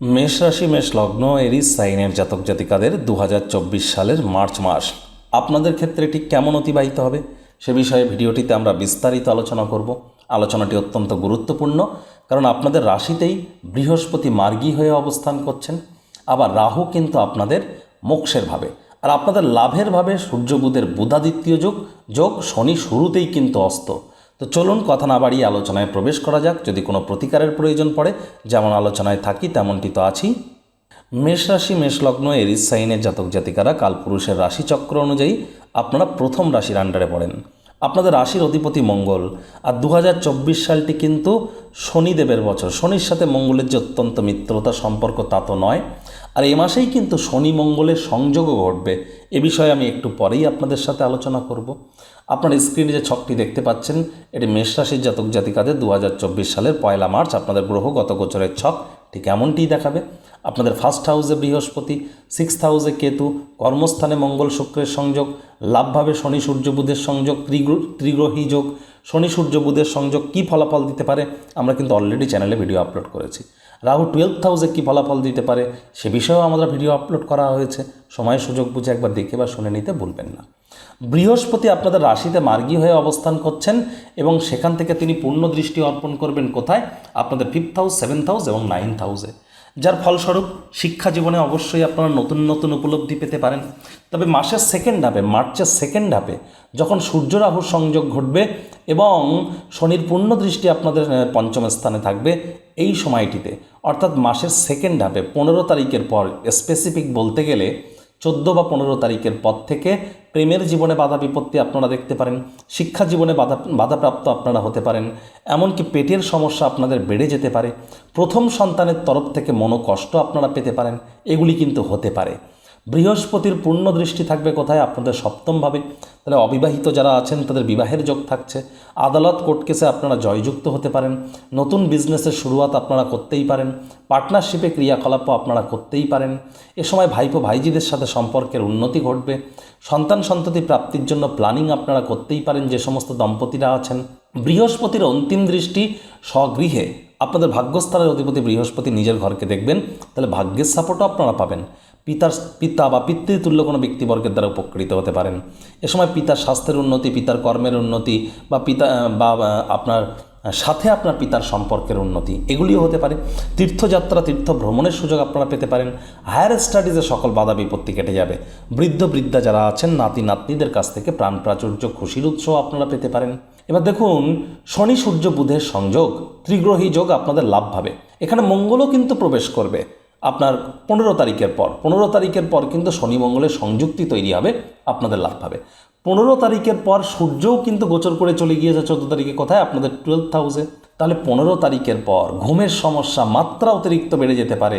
মেষ রাশি, মেষ লগ্ন এরিস সাইনের জাতক জাতিকাদের দু হাজার চব্বিশ সালের মার্চ মাস। আপনাদের ক্ষেত্রে এটি কেমন অতিবাহিত হবে? সে বিষয়ে ভিডিওটিতে আমরা বিস্তারিত আলোচনা করব। আলোচনাটি অত্যন্ত গুরুত্বপূর্ণ, কারণ আপনাদের রাশিতেই বৃহস্পতি মার্গী হয়ে অবস্থান করছেন। আবার রাহু কিন্তু আপনাদের মোক্ষের ভাবে। আর আপনাদের লাভের ভাবে সূর্য বুধের বুধাদিত্য যোগ যোগ শনি শুরুতেই কিন্তু অস্ত। তো চলুন কথা না বাড়িয়ে আলোচনায় প্রবেশ করা যাক। যদি কোনো প্রতিকারের প্রয়োজন পড়ে, যেমন আলোচনায় থাকি, তেমনটি তো আছি মেষ রাশি, মেষ লগ্ন, এরিস সাইনের জাতক জাতিকারা কালপুরুষের রাশিচক্র অনুযায়ী আপনারা প্রথম রাশির আন্ডারে পড়েন। আপনাদের রাশির অধিপতি মঙ্গল। আর দু হাজার চব্বিশ সালটি কিন্তু শনিদেবের বছর। শনির সাথে মঙ্গলের যে অত্যন্ত মিত্রতা সম্পর্ক তা তো নয়। আর এ মাসেই কিন্তু শনি মঙ্গলের সংযোগও ঘটবে। এ বিষয়ে আমি একটু পরেই আপনাদের সাথে আলোচনা করব। আপনার স্ক্রিনে যে ছকটি দেখতে পাচ্ছেন, এটি মেষ রাশির জাতক জাতিকাদের দু হাজার চব্বিশ সালের পয়লা মার্চ। আপনাদের গ্রহগত গোচরের ছক ঠিক এমনটিই দেখাবে। আপনাদের ফার্স্ট হাউসে বৃহস্পতি সিক্সথ হাউসে কেতু, কর্মস্থানে মঙ্গল শুক্রের সংযোগ, লাভভাবে শনি সূর্য বুধের সংযোগ ত্রিগ্র ত্রিগ্রহী যোগ, শনি সূর্য বুধের সংযোগ কী ফলাফল দিতে পারে, আমরা কিন্তু অলরেডি চ্যানেলে ভিডিও আপলোড করেছি। রাহু টুয়েলভ হাউসে কী ফলাফল দিতে পারে, সে বিষয়েও আমরা ভিডিও আপলোড করা হয়েছে সময় সুযোগ বুঝে একবার দেখে বা শুনে নিতে ভুলবেন না। বৃহস্পতি আপনাদের রাশিতে মার্গী হয়ে অবস্থান করছেন এবং সেখান থেকে তিনি পূর্ণ দৃষ্টি অর্পণ করবেন কোথায়, আপনাদের ফিফথ হাউস সেভেন্থ হাউস এবং নাইন্থ হাউসে যার ফলস্বরূপ শিক্ষা জীবনে অবশ্যই আপনারা নতুন নতুন উপলব্ধি পেতে পারেন। তবে মাসের সেকেন্ড হাফে মার্চের সেকেন্ড হাফে যখন সূর্য রাহুর সংযোগ ঘটবে এবং শনির পূর্ণ দৃষ্টি আপনাদের পঞ্চম স্থানে থাকবে, এই সময়টিতে, অর্থাৎ মাসের সেকেন্ড হাফে পনেরো তারিখের পর স্পেসিফিক বলতে গেলে চোদ্দ বা পনেরো তারিখের পর থেকে প্রেমের জীবনে বাধা বিপত্তি আপনারা দেখতে পারেন, শিক্ষা জীবনে বাধা, বাধাপ্রাপ্ত আপনারা হতে পারেন, এমনকি পেটের সমস্যা আপনাদের বেড়ে যেতে পারে, প্রথম সন্তানের তরফ থেকে মনোকষ্ট আপনারা পেতে পারেন, এগুলি কিন্তু হতে পারে। বৃহস্পতির পূর্ণ দৃষ্টি থাকবে কোথায়? আপনাদের সপ্তমভাবে তাহলে অবিবাহিত যারা আছেন, তাদের বিবাহের যোগ থাকছে। আদালত কোর্ট কেসে আপনারা জয়যুক্ত হতে পারেন। নতুন বিজনেসের শুরুয়াত আপনারা করতেই পারেন। পার্টনারশিপে ক্রিয়াকলাপও আপনারা করতেই পারেন। এ সময় ভাইপো ভাইজিদের সাথে সম্পর্কের উন্নতি ঘটবে। সন্তান সন্ততি প্রাপ্তির জন্য প্ল্যানিং আপনারা করতেই পারেন, যে সমস্ত দম্পতিরা আছেন। বৃহস্পতির অন্তিম দৃষ্টি স্বগৃহে। আপনাদের ভাগ্যস্থানের অধিপতি বৃহস্পতি নিজের ঘরকে দেখবেন। তাহলে ভাগ্যের সাপোর্টও আপনারা পাবেন। পিতার পিতা বা পিতৃতুল্য কোনো ব্যক্তিবর্গের দ্বারা উপকৃত হতে পারেন। এ সময় পিতার স্বাস্থ্যের উন্নতি, পিতার কর্মের উন্নতি বা পিতা বা আপনার সাথে আপনার পিতার সম্পর্কের উন্নতি, এগুলিও হতে পারে। তীর্থযাত্রা তীর্থ ভ্রমণের সুযোগ আপনারা পেতে পারেন। হায়ার স্টাডিজে সকল বাধা বিপত্তি কেটে যাবে। বৃদ্ধ, বৃদ্ধা যারা আছেন, নাতি, নাতনিদের কাছ থেকে প্রাণ প্রাচুর্য, খুশির উৎসও আপনারা পেতে পারেন। এবার দেখুন, শনি, সূর্য, বুধের সংযোগ, ত্রিগ্রহী যোগ আপনাদের লাভ ভাবে। এখানে মঙ্গলও কিন্তু প্রবেশ করবে। আপনার পনেরো তারিখের পর, পনেরো তারিখের পর কিন্তু শনি মঙ্গলের সংযুক্তি তৈরি হবে, আপনাদের লাভ হবে পনেরো তারিখের পর সূর্যও কিন্তু গোচর করে চলে গিয়েছে, চোদ্দ তারিখে। কোথায়? আপনাদের টুয়েলভ হাউসে তাহলে পনেরো তারিখের পর ঘুমের সমস্যা মাত্রা অতিরিক্ত বেড়ে যেতে পারে।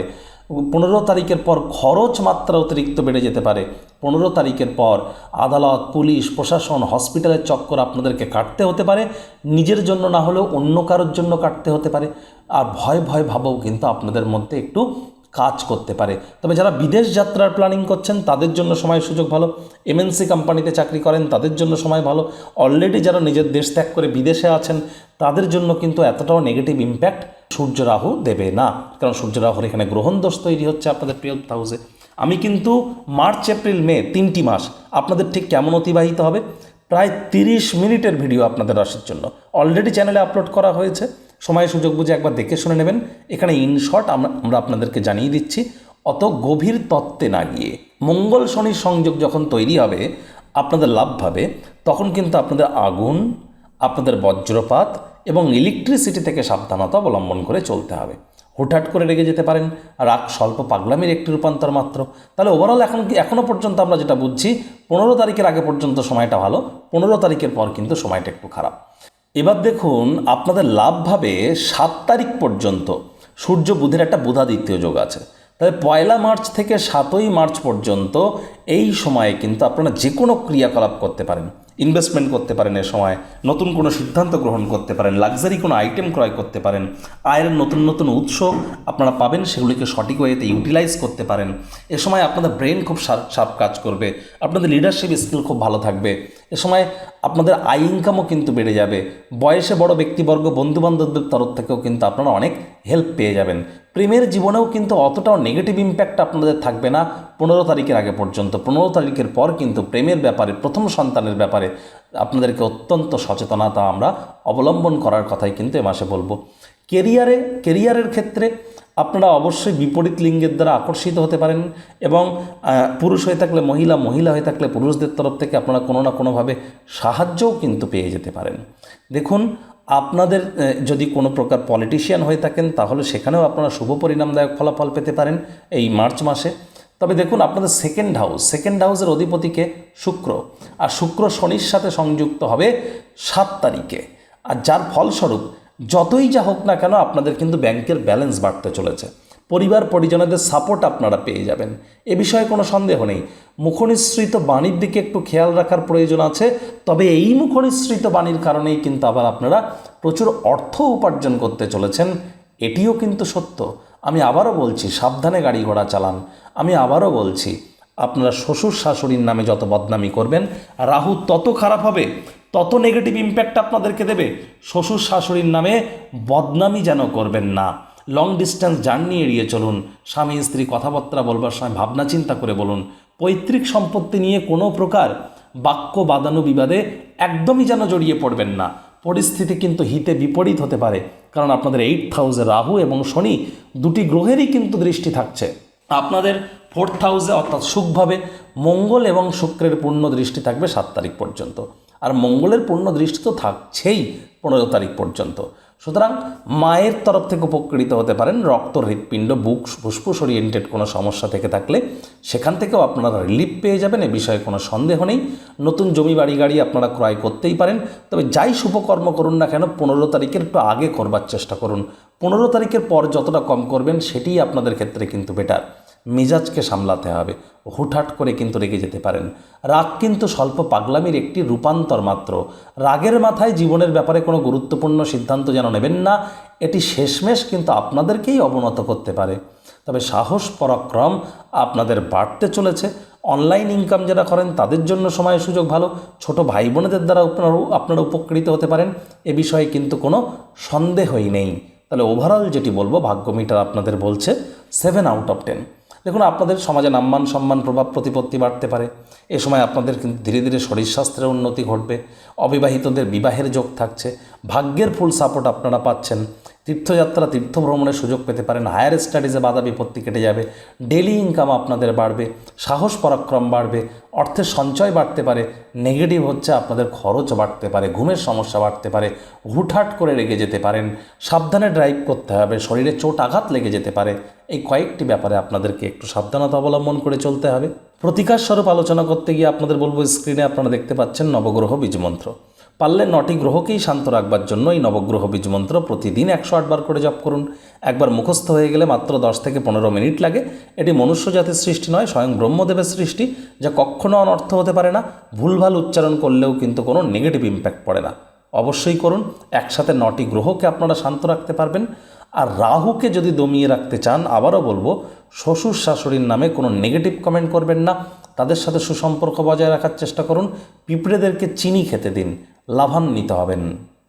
পনেরো তারিখের পর খরচ মাত্রা অতিরিক্ত বেড়ে যেতে পারে। পনেরো তারিখের পর আদালত, পুলিশ, প্রশাসন, হসপিটালের চক্কর আপনাদেরকে কাটতে হতে পারে। নিজের জন্য না হলেও অন্য কারোর জন্য কাটতে হতে পারে। আর ভয় ভয় ভাবও কিন্তু আপনাদের মধ্যে একটু কাজ করতে পারে। তবে যারা বিদেশ যাত্রার প্ল্যানিং করছেন, তাদের জন্য সময় সুযোগ ভালো। এমএনসি কোম্পানিতে চাকরি করেন, তাদের জন্য সময় ভালো। অলরেডি যারা নিজের দেশ ত্যাগ করে বিদেশে আছেন, তাদের জন্য কিন্তু এতটাও নেগেটিভ ইম্প্যাক্ট সূর্য রাহু দেবে না। কারণ সূর্য রাহুর এখানে গ্রহণ দোষ তৈরি হচ্ছে আপনাদের টুয়েলভ হাউসে আমি কিন্তু মার্চ, এপ্রিল, মে তিনটি মাস আপনাদের ঠিক কেমন অতিবাহিত হবে? প্রায় তিরিশ মিনিটের ভিডিও আপনাদের রাশির জন্য। অলরেডি চ্যানেলে আপলোড করা হয়েছে। সময় সুযোগ বুঝে একবার দেখে শুনে নেবেন। এখানে ইনশর্ট আমরা আমরা আপনাদেরকে জানিয়ে দিচ্ছি, অত গভীর তত্ত্বে না গিয়ে মঙ্গল শনির সংযোগ যখন তৈরি হবে, আপনাদের লাভ ভাবে, তখন কিন্তু আপনাদের আগুন, আপনাদের বজ্রপাত এবং ইলেকট্রিসিটি থেকে সাবধানতা অবলম্বন করে চলতে হবে। হুটহাট করে রেগে যেতে পারেন, রাগ স্বল্প পাগলামির একটি রূপান্তর মাত্র। তাহলে ওভারঅল এখন এখনও পর্যন্ত আমরা যেটা বুঝছি, পনেরো তারিখের আগে পর্যন্ত সময়টা ভালো, পনেরো তারিখের পর কিন্তু সময়টা একটু খারাপ। এবার দেখুন আপনাদের লাভভাবে সাত তারিখ পর্যন্ত সূর্য বুধের একটা বুধাদিত্য যোগ আছে। তবে পয়লা মার্চ থেকে সাতই মার্চ পর্যন্ত এই সময়ে কিন্তু আপনারা যে কোনো ক্রিয়াকলাপ করতে পারেন। ইনভেস্টমেন্ট করতে পারেন এ সময়, নতুন কোনো সিদ্ধান্ত গ্রহণ করতে পারেন, লাক্সারি কোনো আইটেম ক্রয় করতে পারেন, আয়ের নতুন নতুন উৎস আপনারা পাবেন, সেগুলিকে সঠিক ওয়েতে ইউটিলাইজ করতে পারেন। এ সময় আপনাদের ব্রেন খুব শার্প কাজ করবে, আপনাদের লিডারশিপ স্কিল খুব ভালো থাকবে। এ সময় আপনাদের আই ইনকামও কিন্তু বেড়ে যাবে। বয়সে বড় ব্যক্তিবর্গ, বন্ধুবান্ধবদের তরফ থেকেও কিন্তু আপনারা অনেক হেল্প পেয়ে যাবেন। প্রেমের জীবনেও কিন্তু অতটাও নেগেটিভ ইম্প্যাক্ট আপনাদের থাকবে না। পনেরো তারিখের আগে পর্যন্ত, পনেরো তারিখের পর কিন্তু প্রেমের ব্যাপারে, প্রথম সন্তানের ব্যাপারে আপনাদেরকে অত্যন্ত সচেতনতা আমরা অবলম্বন করার কথাই কিন্তু এ মাসে বলব। কেরিয়ারে কেরিয়ারের ক্ষেত্রে আপনারা অবশ্যই বিপরীত লিঙ্গের দ্বারা আকর্ষিত হতে পারেন এবং পুরুষ হয়ে থাকলে মহিলা মহিলা হয়ে থাকলে পুরুষদের তরফ থেকে আপনারা কোনো না কোনোভাবে সাহায্যও কিন্তু পেয়ে যেতে পারেন। দেখুন, আপনাদের যদি কোনো প্রকার পলিটিশিয়ান হয়ে থাকেন, তাহলে সেখানেও আপনারা শুভ পরিণামদায়ক ফলাফল পেতে পারেন এই মার্চ মাসে। তবে দেখুন, আপনাদের সেকেন্ড হাউস সেকেন্ড হাউসের অধিপতিকে শুক্র। আর শুক্র শনির সাথে সংযুক্ত হবে সাত তারিখে। আর যার ফলস্বরূপ যতই যা হোক না কেন আপনাদের কিন্তু ব্যাংকের ব্যালেন্স বাড়তে চলেছে। পরিবার পরিজনদের সাপোর্ট আপনারা পেয়ে যাবেন। এ বিষয়ে কোনো সন্দেহ নেই। মুখনিসৃত বাণীর দিকে একটু খেয়াল রাখার প্রয়োজন আছে। তবে এই মুখনিসৃত বাণীর কারণেই কিন্তু আবার আপনারা প্রচুর অর্থ উপার্জন করতে চলেছেন। এটিও কিন্তু সত্য। আমি আবারও বলছি, সাবধানে গাড়ি ঘোড়া চালান। আমি আবারও বলছি, আপনারা শ্বশুর শাশুড়ির নামে যত বদনামি করবেন, রাহু তত খারাপ হবে। তত নেগেটিভ ইম্প্যাক্ট আপনাদেরকে দেবে। শ্বশুর শাশুড়ির নামে বদনামি যেন করবেন না। লং ডিস্ট্যান্স জার্নি এড়িয়ে চলুন। স্বামী, স্ত্রী কথাবার্তা বলবার সময় ভাবনা চিন্তা করে বলুন। পৈতৃক সম্পত্তি নিয়ে কোনো প্রকার বাক্য বাদানু বিবাদে একদমই যেন জড়িয়ে পড়বেন না। পরিস্থিতি কিন্তু হিতে বিপরীত হতে পারে। কারণ আপনাদের এইট হাউসে রাহু এবং শনি দুটি গ্রহেরই কিন্তু দৃষ্টি থাকছে। আপনাদের ফোর্থ হাউসে অর্থাৎ সুখভাবে মঙ্গল এবং শুক্রের পূর্ণ দৃষ্টি থাকবে সাত তারিখ পর্যন্ত। আর মঙ্গলের পূর্ণ দৃষ্টি তো থাকছেই পনেরো তারিখ পর্যন্ত। সুতরাং মায়ের তরফ থেকে উপকৃত হতে পারেন রক্ত হৃৎপিণ্ড, বুক ফুসফুস ওরিয়েন্টেড কোনো সমস্যা থেকে থাকলে সেখান থেকেও আপনারা রিলিফ পেয়ে যাবেন, এ বিষয়ে কোনো সন্দেহ নেই। নতুন জমি, বাড়ি, গাড়ি আপনারা ক্রয় করতেই পারেন। তবে যাই শুভকর্ম করুন না কেন, পনেরো তারিখের একটু আগে করবার চেষ্টা করুন। পনেরো তারিখের পর যতটা কম করবেন, সেটিই আপনাদের ক্ষেত্রে কিন্তু বেটার মেজাজকে সামলাতে হবে। হুটহাট করে কিন্তু রেগে যেতে পারেন। রাগ কিন্তু স্বল্প পাগলামির একটি রূপান্তর মাত্র। রাগের মাথায় জীবনের ব্যাপারে কোনো গুরুত্বপূর্ণ সিদ্ধান্ত যেন নেবেন না, এটি শেষমেশ কিন্তু আপনাদেরকেই অবনত করতে পারে। তবে সাহস, পরাক্রম আপনাদের বাড়তে চলেছে। অনলাইন ইনকাম যারা করেন, তাদের জন্য সময় সুযোগ ভালো। ছোট ভাই বোনেদের দ্বারা আপনারা আপনারা উপকৃত হতে পারেন। এ বিষয়ে কিন্তু কোনো সন্দেহই নেই। তাহলে ওভারঅল যেটি বলব, ভাগ্য মিটার আপনাদের বলছে সেভেন আউট অফ টেন দেখুন, আপনাদের সমাজে নাম্মান সম্মান প্রভাব প্রতিপত্তি বাড়তে পারে। এ সময় আপনাদের কিন্তু ধীরে ধীরে শরীর স্বাস্থ্যের উন্নতি ঘটবে। অবিবাহিতদের বিবাহের যোগ থাকছে। ভাগ্যের ফুল সাপোর্ট আপনারা পাচ্ছেন। তীর্থযাত্রা তীর্থ ভ্রমণের সুযোগ পেতে পারেন। হায়ার স্টাডিজে বাধা বিপত্তি কেটে যাবে। ডেলি ইনকাম আপনাদের বাড়বে। সাহস পরাক্রম বাড়বে। অর্থের সঞ্চয় বাড়তে পারে। নেগেটিভ হচ্ছে আপনাদের খরচ বাড়তে পারে। ঘুমের সমস্যা বাড়তে পারে। হুটহাট করে রেগে যেতে পারেন। সাবধানে ড্রাইভ করতে হবে। শরীরে চোট আঘাত লেগে যেতে পারে। এই কয়েকটি ব্যাপারে আপনাদেরকে একটু সাবধানতা অবলম্বন করে চলতে হবে। প্রতিকার স্বরূপ আলোচনা করতে গিয়ে আপনাদের বলব স্ক্রিনে আপনারা দেখতে পাচ্ছেন নবগ্রহ বীজমন্ত্র। পারলে নটি গ্রহকেই শান্ত রাখবার জন্য এই নবগ্রহ বীজমন্ত্র প্রতিদিন একশো আটবার করে জপ করুন। একবার মুখস্থ হয়ে গেলে মাত্র দশ থেকে পনেরো মিনিট লাগে। এটি মনুষ্য জাতির সৃষ্টি নয়, স্বয়ং ব্রহ্মদেবের সৃষ্টি, যা কখনো অনর্থ হতে পারে না। ভুলভাল উচ্চারণ করলেও কিন্তু কোনো নেগেটিভ ইম্প্যাক্ট পড়ে না। অবশ্যই করুন, একসাথে নটি গ্রহকে আপনারা শান্ত রাখতে পারবেন। আর রাহুকে যদি দমিয়ে রাখতে চান, আবারও বলব, শ্বশুর শাশুড়ির নামে কোনো নেগেটিভ কমেন্ট করবেন না। তাদের সাথে সুসম্পর্ক বজায় রাখার চেষ্টা করুন। পিঁপড়েদেরকে চিনি খেতে দিন। লাভান্বিত হবেন।